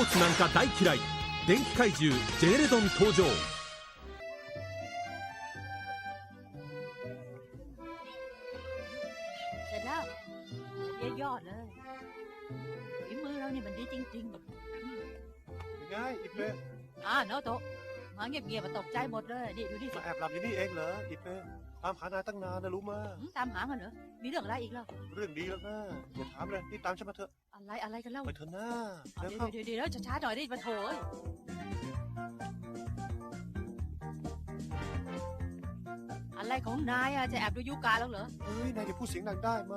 ーツなんか大嫌い電気怪獣ジェネレドン登場 เสร็จแล้วเยี่ยยอดเลยฝีมือเราเนี่ยมันดีจริง ยังไงอิเป้ ๆ อ่าโนโตะมาเงียบๆมาตกใจหมดเลย นี่ดูนี่สิ มาแอบหลับอยู่นี่เองเหรออิเป้ ตามหานายตั้งนานนะรู้มาหืมตามหากันเหรอ มีเรื่องอะไรอีกแล้วเรื่องดีแล้วนะอย่าถามเลยนี่ตามฉันมาเถอะอะไรอะไรกันเล่าไปเถอะนะเอาเดี๋ยวเดี๋ยวเข้าเดี๋ยวเดี๋ยวช้าๆหน่อยดิมาโถเอ้ยอะไรของนายอะจะแอบดูยูกาแล้วเหรอ เฮ้ย นายจะพูดเสียงดังได้ไหม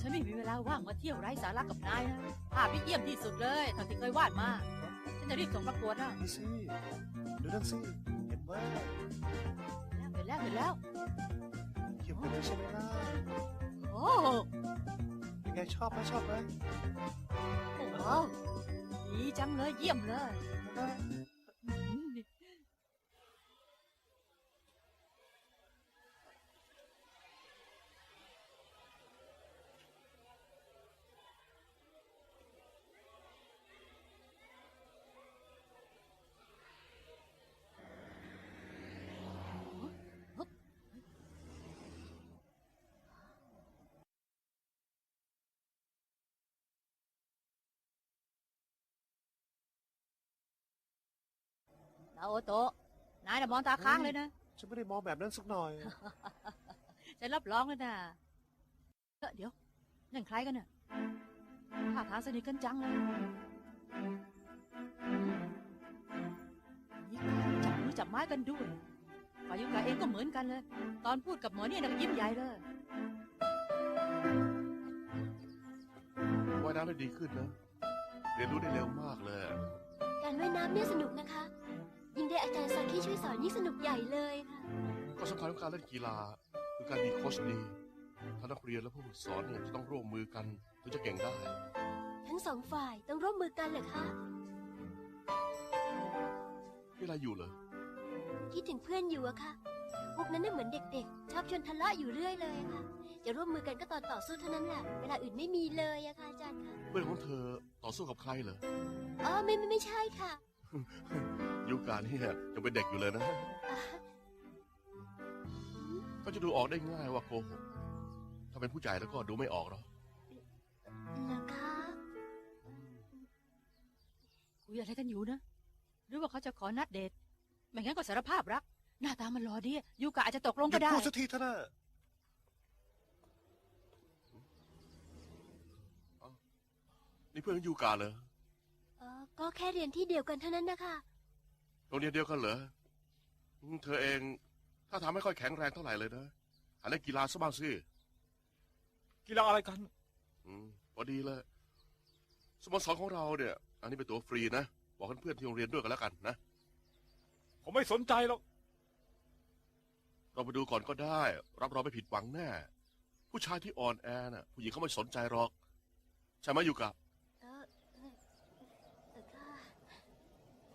ฉันไม่มีเวลาว่างมาเที่ยวไร้สาระกับนายนะภาพที่เยี่ยมที่สุดเลยเท่าที่เคยวาดมา ฉันจะรีบส่งประกวดนะนี่สิดูนั่นสิเห็นไหม เห็นแล้วเห็นแล้วเขียวไปเลยใช่ไหมล่ะโอ้ยังไงชอบไหมชอบไหมโอ้โหดีจังเลยเยี่ยมเลยอืม นาโอโตะนายน่ะมองตาค้างเลยนะ ฉันไม่ได้มองแบบนั้นสักหน่อย ฉันรับรองเลยนะเอ้อเดี๋ยวนั่นใครกันเนี่ยท่าทางสนิทกันจังเลยนี่จับมือจับไม้กันด้วยฝ่ายยุกาเองก็เหมือนกันเลย ตอนพูดกับหมอเนี่ยนะก็ยิ้มใหญ่เลย ว่ายน้ำได้ดีขึ้นนะ เรียนรู้ได้เร็วมากเลย การว่ายน้ำเนี่ยสนุกนะคะ ยิ่งได้อาจารย์ซากิช่วยสอนยิ่งสนุกใหญ่เลยค่ะ ก็สำคัญของการเล่นกีฬาคือการมีโค้ชดีทั้งนักเรียนและผู้ฝึกสอนเนี่ยจะต้องร่วมมือกันถึงจะเก่งได้ ทั้งสองฝ่ายต้องร่วมมือกันเหรอคะเวลาอยู่เลยคิดถึงเพื่อนอยู่อะค่ะ พวกนั้นน่ะเหมือนเด็กๆ ชอบชวนทะเลาะอยู่เรื่อยเลยอะค่ะ จะร่วมมือกันก็ตอนต่อสู้เท่านั้นแหละ เวลาอื่นไม่มีเลยอะค่ะอาจารย์คะเพื่อนของเธอต่อสู้กับใครเหรอ อ๋อไม่ไม่ไม่ใช่ค่ะ ยุคการเนี่ยยังเป็นเด็กอยู่เลยนะอ่าก็จะดูออกได้ง่ายว่าโกหก ถ้าเป็นผู้ใหญ่แล้วก็ดูไม่ออกหรอกเหรอคะคุยอะไรกันอยู่นะ หรือว่าเขาจะขอนัดเดท ไม่งั้นก็สารภาพรัก หน้าตามันรอดียูกะอาจจะตกลงหยุก็ดได้ พูดสักทีเถอะนะนี่เพื่อนของยูการเหร อเออก็แค่เรียนที่เดียวกันเท่านั้นนะคะโรงเรียนเดียวกันเหรออืมเธอเองถ้าทำไม่ค่อยแข็งแรงเท่าไหร่เลยนะหันเล่นกีฬาซะบ้างสิกีฬาอะไรกัน อืมพอดีเลยสโมสรของเราเนี่ย อันนี้เป็นตัวฟรีนะ บอกเพื่อนๆที่โรงเรียนด้วยกันแล้วกันนะ ผมไม่สนใจหรอกเราไปดูก่อนก็ได้ รับรองไม่ผิดหวังแน่ ผู้ชายที่อ่อนแอน่ะ ผู้หญิงเขาไม่สนใจหรอก ใช่ไหมอยู่กับ เออเออเออค่ะ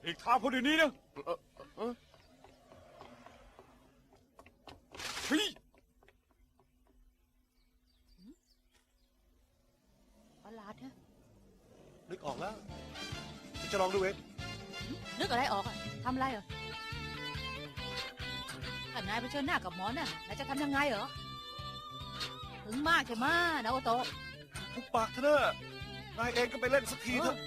อีกทางคนอื่นนี้นะเออเออเออเฮ้ยประหลาดนะนึกออกแล้วเดี๋ยวจะลองดูเองนึกอะไรออกอะทำอะไรเหรอถ้านายไปเชิญหน้ากับหมอน่ะนายจะทำยังไงเหรอถึงมากใช่ไหมะนาโอโตะ ทุกปากเถอะนะนายเองก็ไปเล่นสักทีเถอะ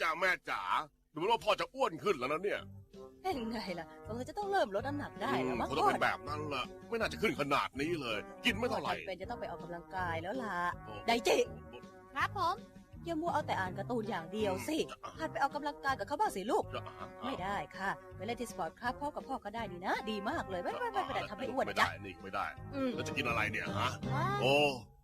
จ้าแม่จ๋าดูเหมือนว่าพ่อจะอ้วนขึ้นแล้วนะเนี่ยเป็นไงล่ะเออจะต้องเริ่มลดน้ำหนักได้แล้วมั้งคงต้องเป็นแบบนั้นละไม่น่าจะขึ้นขนาดนี้เลย กินไม่เท่าไหร่จำเป็นจะต้องไปออกกำลังกายแล้วล่ะโอ้ไดจิครับผมอย่ามัวเอาแต่อ่านการ์ตูนอย่างเดียวสิหัดไปออกกำลังกายกับเขาบ้างสิลูกจะอะไม่ได้ค่ะไปเล่นที่สปอร์ตครับพ่อกับพ่อก็ได้นี่นะ ดีมากเลย ไม่ไม่ไม่ไม่ได้ทำให้อ้วนไม่นะจ๊ะได้นี่ไม่ได้อืมแล้วจะกินอะไรเนี่ยฮะว้าวโอ้อื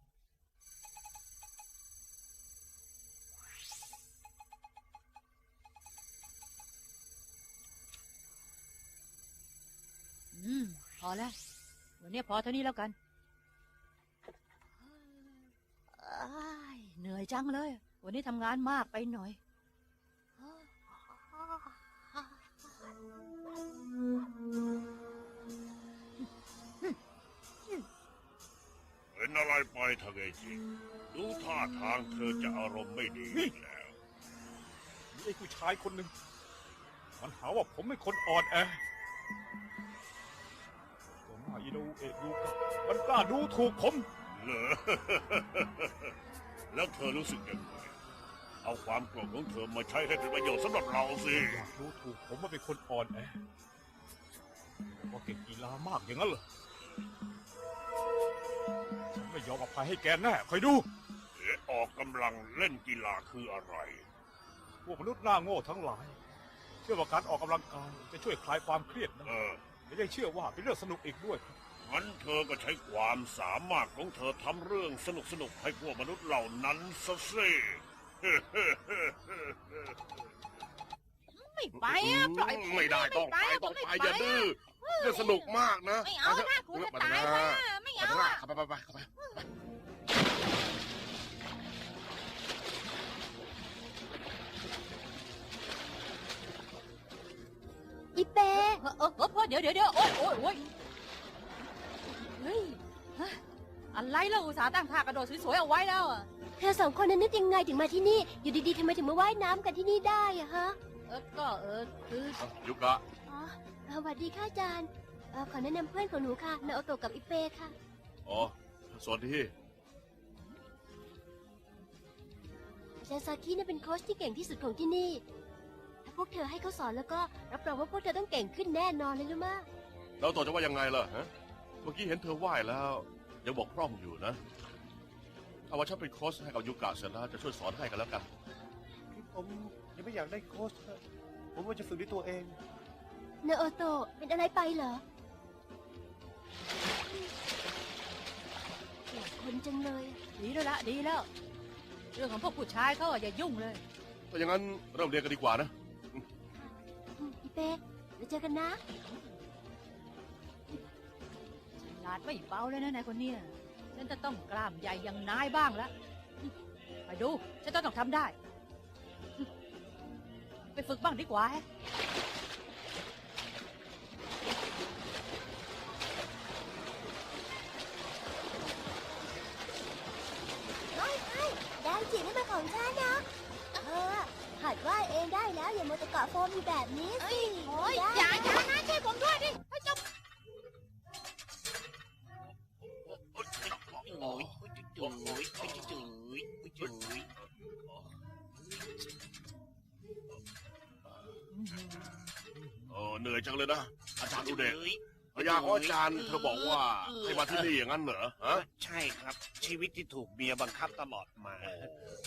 แล้ว วันนี้พอเท่านี้แล้วกันอ้ายเหนื่อยจังเลย วันนี้ทำงานมากไปหน่อยนทางเอจิดูท่าทางเธอจะอารมณ์ไม่ดีอีกแล้วมีไอ้ผู้ชายคนหนึ่งมันหาว่าผมเป็นคนอ่อนแอตัวหน้า อีโนเอะดูกันมันกล้าดูถูกผม เหรอ แล้วเธอรู้สึกยังไง เอาความโกรธของเธอมาใช้ให้เป็นประโยชน์สำหรับเราสิ อยากดูถูกผมว่าเป็นคนอ่อนแอว่าเก่งกีฬามากอย่างนั้นเหรอ ฉันไม่ยอมอภัยให้แกแน่คอยดู เอ๊ะออกกำลังเล่นกีฬาคืออะไร พวกมนุษย์หน้าโง่ทั้งหลาย เชื่อว่าการออกกำลังกายจะช่วยคลายความเครียดนะ เออ และยังเชื่อว่าเป็นเรื่องสนุกอีกด้วยครับงั้นเธอก็ใช้ความสามารถของเธอทำเรื่องสนุกสนุกๆให้พวกมนุษย์เหล่านั้นซะสิ ไม่ไปอะปล่อยผมไม่ได้ต้องไปอะต้องผมไปม่อย่าดื้อเรื่องสนุกมากนะไม่เอานะกูจะตายไปอะไม่เอาเอาเถอะอะเข้าไปไปไปเข้าไป อีเป้เออเออเออพ่อเดี๋ยวเดี๋ยวเดี๋ยวโอ๊ยโอ๊ยโอ๊ยเฮ้ยฮะอะไรเราอุตส่าห์ตั้งท่ากระโดดสวยๆเอาไว้แล้วอะเธอสองคนนั้นนึกยังไงถึงมาที่นี่ อยู่ดีๆทำไมถึงมาว่ายน้ำกันที่นี่ได้อะฮะเออก็เออคือยุกะอ๋อสวัสดีค่ะอาจารย์เอ่อขอแนะนำเพื่อนของหนูค่ะนาโอโตะกับอีเป้ค่ะ อ๋อ สวัสดี อาจารย์ซากิน่ะเป็นโค้ชที่เก่งที่สุดของที่นี่ พวกเธอให้เขาสอนแล้วก็รับรองว่าพวกเธอต้องเก่งขึ้นแน่นอนเลยรู้มะแล้วต่อจะว่ายังไงล่ะฮะเมื่อกี้เห็นเธอไหว้แล้วยังบอกพร่องอยู่นะเอาว่าฉันเป็นโค้ชให้กับยุกะเสร็จแล้วจะช่วยสอนให้กันแล้วกันผมยังไม่อยากได้โค้ชนะผมว่าจะฝึกด้วยตัวเองนาโอโตะเป็นอะไรไปเหรอแปลกคนจังเลยดีแล้วละดีแล้ว เรื่องของพวกผู้ชายเขาอะอย่ายุ่งเลย ถ้าอย่างนั้นเริ่มเรียนกันดีกว่านะอืมอี เป้แล้วเจอกันนะฉลาดไม่เบาเลยนะนายคนเนี้ยฉันจะต้องกล้ามใหญ่อย่างนายบ้างละไปดู ฉันจะต้องทำได้ ไปฝึกบ้างดีกว่าแฮะไม่ไม่แดงจีนี่มันของฉันนะเออหั ดว่าเองได้แล้ว อย่ามัวแต่เกาะโฟมอยู่แบบนี้สิโอ้ยอย่าอย่านะช่วยผมด้วยดิให้จบเออเหนื่อยจังเลยนะอาจารย์อุเดช พยาของอาจารย์เธอบอกว่าให้มาที่นี่อย่างนั้นเหรอฮะใช่ครับ ชีวิตที่ถูกเมียบังคับตลอดมา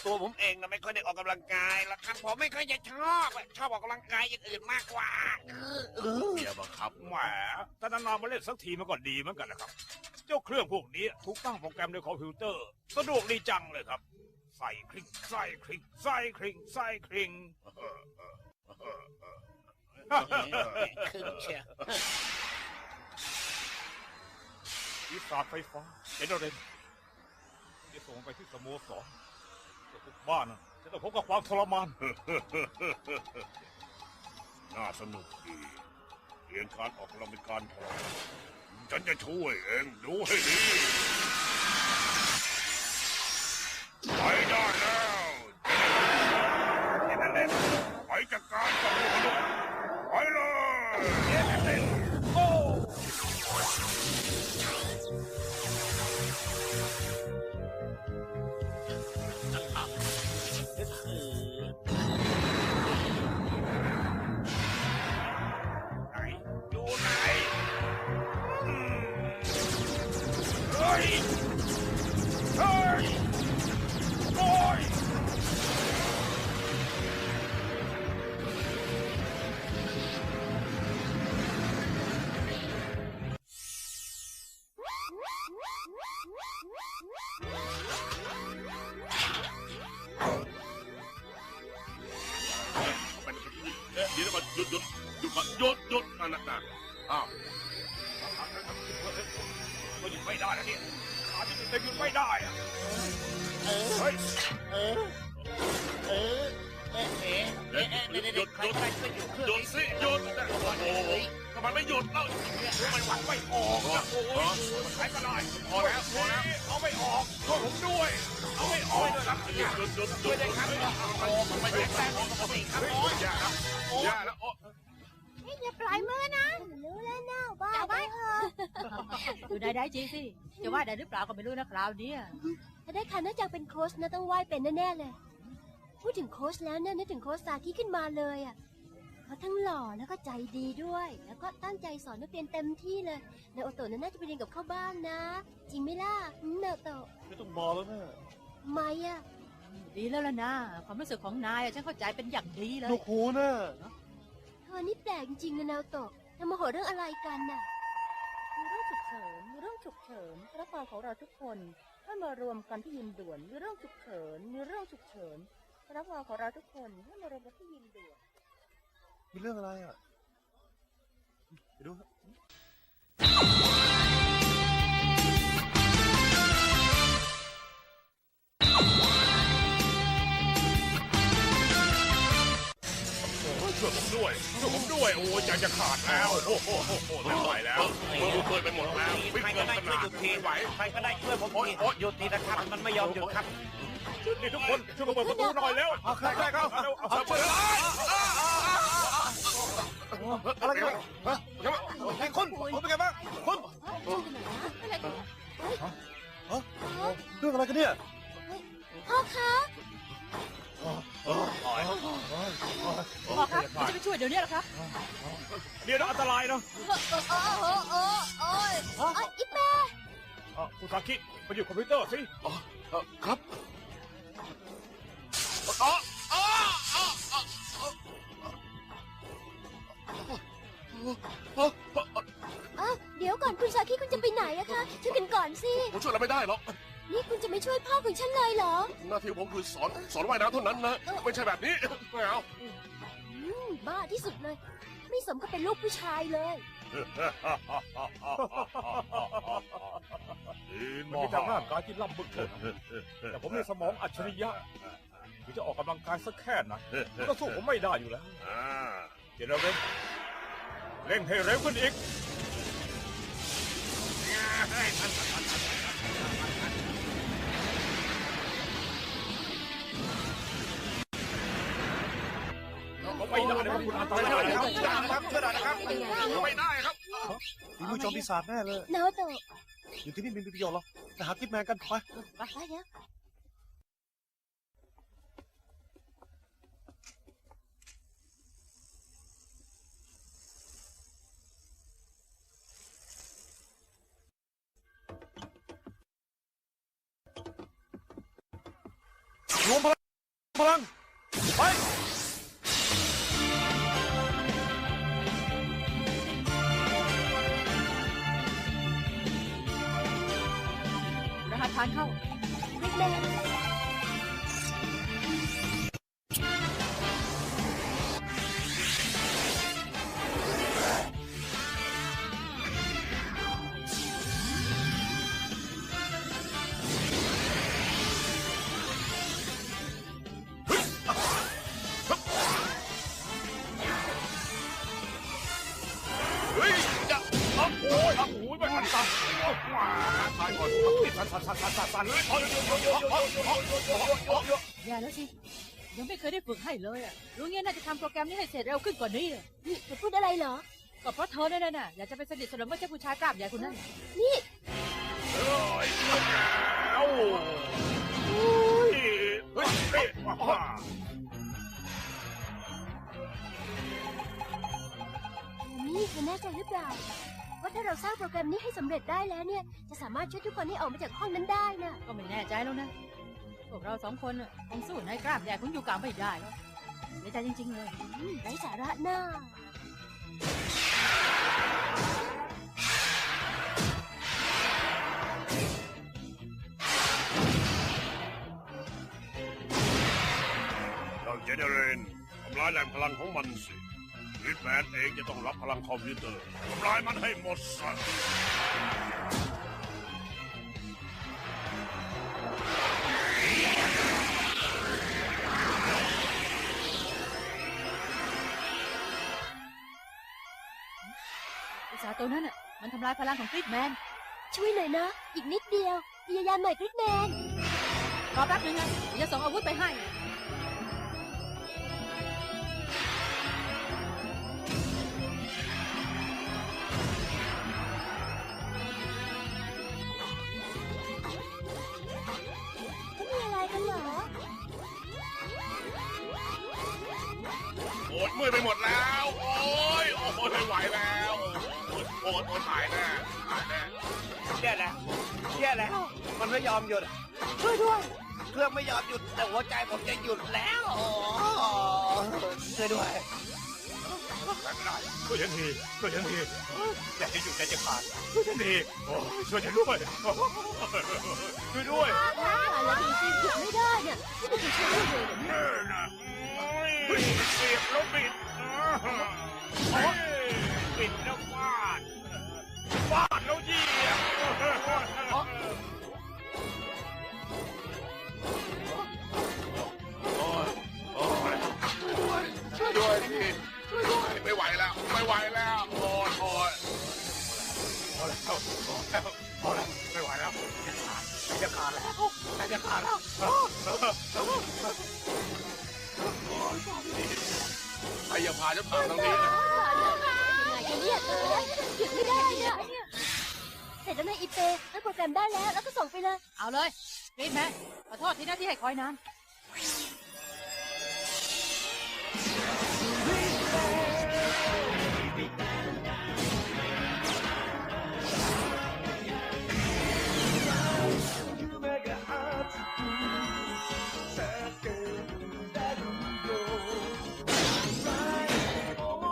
ตัวผมเองนะไม่ค่อยได้ออกกำลังกายหรอกครับผมไม่ค่อยจะชอบอะชอบออกกำลังกายอย่างอื่นมากกว่าเมียบังคับแหมแต่นานๆมาเล่นสักทีมันก็ดีเหมือนกันนะครับ เจ้าเครื่องพวกนี้ถูกตั้งโปรแกรมในคอมพิวเตอร์ สะดวกดีจังเลยครับ ใส่คลิกใส่คลิกใส่คลิกใส่คลิกขึ้นเชีย วิสาไฟฟ้าเจนเรนจะส่งไปที่สโมสรแต่ทุกบ้านน่ะจะต้องพบกับความทรมาน น่าสนุกดีเรียนการออกกำลังเป็นการทรมานฉันจะช่วยเองดูให้ดีไปได้แล้วเจนเรนไปจัดการกับพวกมนุษย์ไปเลยเจนเรนโอ้ ピッタリ! หยุดหยุดหยุดก่อนหยุดหยุดนั่นน่ะนะอ้าวก็หยุดไม่ได้นะเนี่ยขาที่จะหยุดไม่ได้อะเฮ้ยเออเออเออเออเอ๊ะหยุดหยุดหยุดหยุดสิหยุดโอ้โหทำไมไม่หยุดแล้วมันหวังไม่ออกนะโอ้ยใครก็ได้พอแล้วพอแล้วเอาไม่ออกช่วยผมด้วยเอาไม่ออกครับหยุดหยุดหยุดหยุดเลยครับไม่หยุดแล้วอย่าแล้วอย่าแล้ว อย่าปล่อยมือนะรู้แล้วนะบ้าไปเถอะอยู่ได้ได้จริงสิ จะว่าได้หรือเปล่าก็ไม่รู้นะคราวเนี้ยถ้าได้คันน่าจะเป็นโค้ชนะต้องว่ายเป็นแน่ๆเลย พูดถึงโค้ชแล้วเนี่ยนึกถึงโค้ชซากิขึ้นมาเลยอะเขาทั้งหล่อแล้วก็ใจดีด้วย แล้วก็ตั้งใจสอนนักเรียนเต็มที่เลยนายโอโตะนั้นน่าจะไปเรียนกับเขาบ้างนะ จริงไหมล่ะอืมนายโอโตะไม่ต้องบอกแล้วนะทำไมอะดีแล้วล่ะนะความรู้สึกของนายอะฉันเข้าใจเป็นอย่างดีเลยลูกหูนะเธ อนี่แปลกจริงๆนะนายโอโตะทำมาโหเรื่องอะไรกันน่ะ มีเรื่องฉุกเฉินมีเรื่องฉุกเฉินพนักงานของเราทุกคนให้มารวมกันที่ยิมด่วน มีเรื่องฉุกเฉิน มีเรื่องฉุกเฉินพนักงานของเราทุกคนให้มารวมกันที่ยิมด่วน มีเรื่องอะไรอะไปดูครั ช่วยผมด้วยช่วยผมด้วยโอ้ยใจจะขาดแล้วโอ้โหโอ้โหไม่ไหวแล้วเมื่อเปิดไปหมดแล้ววิ่งใครเกิก็นได้ขช่วยนาหดยุดทีไม่ไหวใครก็ได้ช่วยผมทีหยุดทีนะครับ มันไม่ยอมหยุดครับนี่ทุกคนช่วยมาเปิดประตูหน่อยแล้วใครใครครับเอาเอาเปิดอะไรกันฮะไอ้คนผมเป็นไงบ้างคนช่วยกันหน่อยนะอะไรกันเรื่องอะไรกันเนี่ยพ่อคะ พ่อครับจะไปช่วยเดี๋ยวนี้หละครับเดี๋ยวนะอันตรายนะโอ้โอ้โอ้โอ้ยโอ้ยอีแปะอะคุณซากิมาอยู่คอมพิวเตอร์สิครับอ๋ออ๋ออ๋ออ๋ออ้าเดี๋ยวก่อนคุณซาคิคุณจะไปไหนอะคะช่วยกันก่อนสิ ผมช่วยอะไรไม่ได้หรอก นี่คุณจะไม่ช่วยพ่อของฉันเลยเหรอ หน้าที่ผมคือสอนสอนว่ายน้ำเท่านั้นนะ ไม่ใช่แบบนี้ ไม่เอา อืมบ้าที่สุดเลย ไม่สมกับเป็นลูกผู้ชายเลย มันมีแต่ร่างกายที่ล่ำบึกเท่านั้นแต่ผมมีสมองอัจฉริยะถึงจะออกกำลังกายสักแค่ไหนมันก็สู้ผมไม่ได้อยู่แล้วเจเนเรนเร่งให้เร็วขึ้นอีกก็ ไม่ได้นะครับคุณอันตรายนะครับช่วยหน่อยนะครับไม่ได้ครับมีมือโจมปีศาจแน่เลยนาโตะอยู่ที่นี่มีประโยชน์หรอกไปหากิ๊บแมนกันไปไปเดี๋ยวรวมพลังพลังไป 参考 เลยอะรู้งี้น่าจะทำโปรแกรมนี้ให้เสร็จเร็วขึ้นกว่านี้อะนี่เธอพูดอะไรเหรอ ก็เพราะเธอเนี่ยน่ะอยากจะไปสนิทสนมกับเจ้าผู้ชายกล้ามใหญ่คนนั้นนี่เอ้ยเอ้าโอ้ยเฮ้ยเฮ้ยว้านี่เธอแน่ใจหรือเปล่าว่าถ้าเราสร้างโปรแกรมนี้ให้สำเร็จได้แล้วเนี่ย จะสามารถช่วยทุกคนให้ออกมาจากห้องนั้นได้นะก็ไม่แน่ใจแล้วนะพวกเราสองคนน่ะคงสู้นายกล้ามใหญ่ของยูกาไม่ได้หรอ กเสียใจจริงๆเลยอืมไร้สาระหน้าเจ้าเจเนเรนทำลายแหล่งพลังของมันสิวิทแมนเองจะต้องรับพลังคอมพิวเตอร์ทำลายมันให้หมดซะาจตัวนั้นอะมันทำลายพลังของกริดแมน ช่วยหน่อยนะ อีกนิดเดียว พยายามหน่อยกริดแมน รอแป๊บนึงนะเดี๋ยวจะส่งอาวุธไปให้ ก็มีอะไรกันเหรอโอ้ยเมื่อยไปหมดแล้ว โอ้ยโอ้ยไม่ไหวแล้วโอ้ยโอ้ยโอ้ยตายแน่ตายแน่แย่แล้วแย่แล้ว มันไม่ยอมหยุด ช่วยด้วย เครื่องไม่ยอมหยุด แต่หัวใจผมจะหยุดแล้วโอ้ช่วยด้วยช่วยฉันทีช่วยฉันทีอยากจะหยุดใจจะขาดช่วยฉันทีโอ้ยช่วยฉันด้วยช่วยด้วยถ้าหาแล้วดูสิหยุดไม่ได้เนี่ยนี่มันจะช่วยได้เลยเหรอเนี่ยเออนะโอ้ยเสียบแล้วบิดโอ้ยบิดแล้วฟาด ฟาดแล้วเหยียบโอ้ยโอ้ยช่วยด้วยพี่ช่วยด้วยไม่ไหวแล้ว ไม่ไหวแล้วโอ้ยโอ้ยพอแล้วพอแล้วพอแล้วไม่ไหวแล้วจะขาดแล้วจะขาดแล้วใครอย่าพาฉันผ่านทางนี้นะยังไงกันเนี่ยเออหยุดไม่ได้เนี่ย สร็จแล้วนายอีเปแล้วโปรแกรมได้แล้ว แล้วก็ส่งไปเลย เอาเลยกริดแมขอโทษที่หน้าที่ให้คอยนาน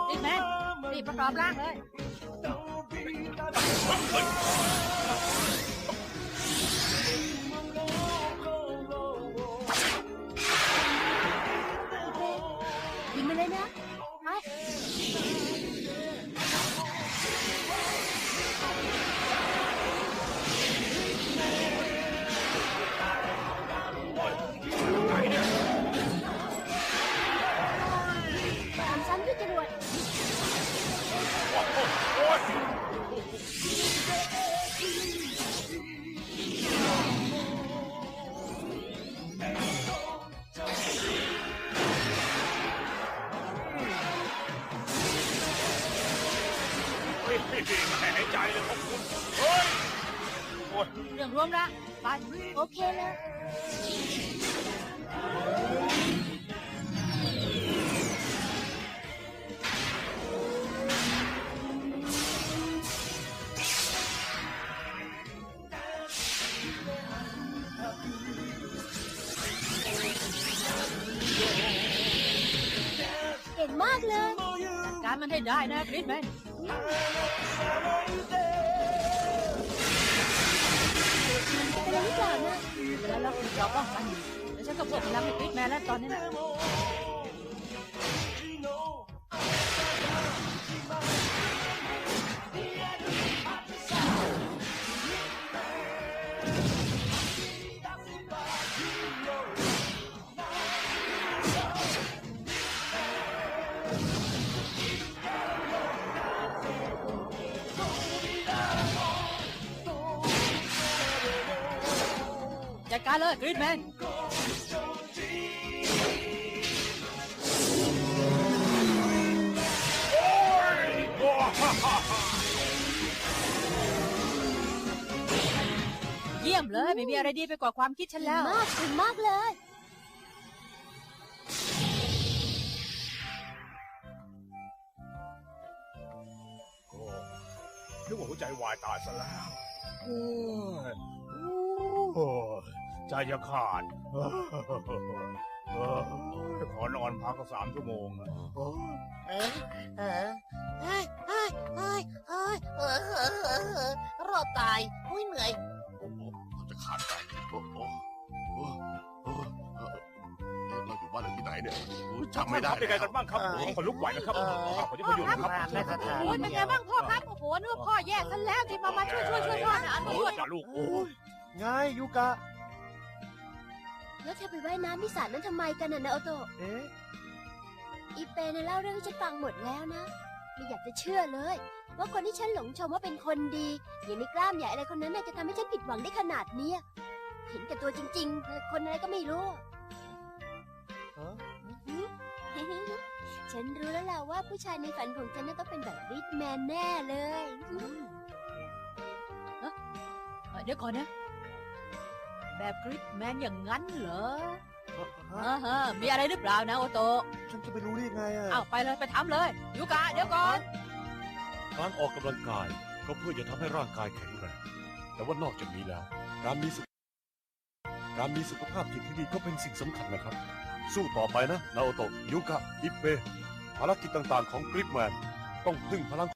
กริดแมรีบประกอบร่างเลย ยิงมา โอเคเลยเก่งมากเล แล้วเราเราป้องกันแล้วฉันก็เพิ่มพลังให้กริดแม่แล้วตอนนี้นะ เลยกริดแมนโอ้ฮ่าฮ่าฮ่าเยี่ยมเลย ไม่มีอะไรดีไปกว่าความคิดฉันแล้ว มากถึงมากเลยโอ้นึกว่าหัวใจวายตายซะแล้วโอ้ยโอ้ย ใจจะขาดขอนอนพักสามชั่วโมงนะโอ้ยเอ้ยเฮ้ยเฮ้ยรอดตายอุ้ยเหนื่อยจะขาดใจโอ้โหเราอยู่บ้านหลังที่ไหนเนี่ยจำไม่ได้เป็นไงกันบ้างครับขนลุกไหวนะครับเออขอจะพยุงนะครับโอ้ยเป็นไงบ้างพ่อครับโอ้โหนึกว่าพ่อแย่ซะแล้วที่มามาช่วยช่วยช่วยพ่อนะอันโอ้ช่วยยลูกโอ้ยไงยูกะ แล้วเธอไปว่ายน้ำที่สระนั้นทำไมกันน่ะนาโอโตะเอ๊ะอีเปเนี่ยเล่าเรื่องให้ฉันฟังหมดแล้วนะ ไม่อยากจะเชื่อเลย ว่าคนที่ฉันหลงชมว่าเป็นคนดีอย่างในกล้ามใหญ่อะไรคนนั้นน่ะจะทำให้ฉันผิดหวังได้ขนาดเนี้ยเห็นกับตัวจริงๆ คนอะไรก็ไม่รู้ ฮะฉันรู้แล้วล่ะว่าผู้ชายในฝันของฉันน่ะต้องเป็นแบบริทแมนแน่เลย เอ้ยเดี๋ยวก่อนนะ แบบกริปแมนอย่างนั้นเหรอฮะอ่าฮะมีอะไรหรือเปล่านะโอโตะฉันจะไปรู้ได้ยังไงอะอ้าวไปเลยไปทำเลยยูกะเดี๋ยวก่อน การออกกำลังกายก็เพื่อจะทำให้ร่างกายแข็งแรง แต่ว่านอกจากนี้แล้ว การมีสุขการมีสุขภาพจิตที่ดีก็เป็นสิ่งสำคัญนะครับ สู้ต่อไปนะ นาโอโตะยุกะ อิเปะภารกิจต่างๆของกริปแมนต้องพึ่งพลัง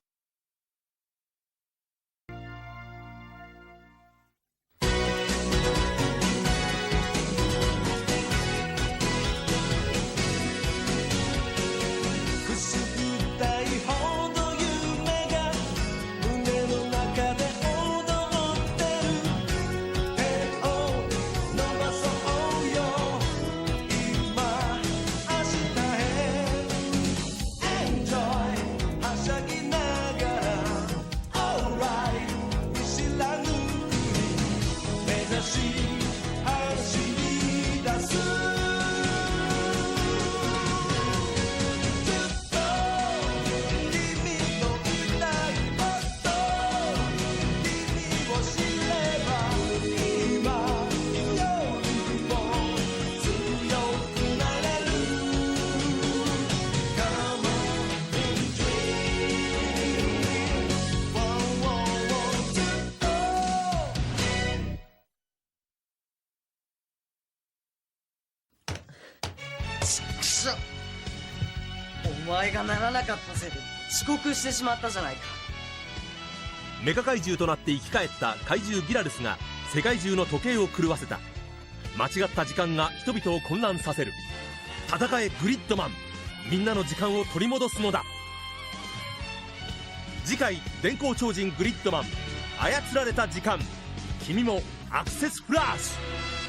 がならなかったせいで遅刻してしまったじゃないか。メカ怪獣となって生き返った怪獣ギラルスが世界中の時計を狂わせた。間違った時間が人々を混乱させる。戦えグリッドマン。みんなの時間を取り戻すのだ。次回電光超人グリッドマン。操られた時間。君もアクセスフラッシュ。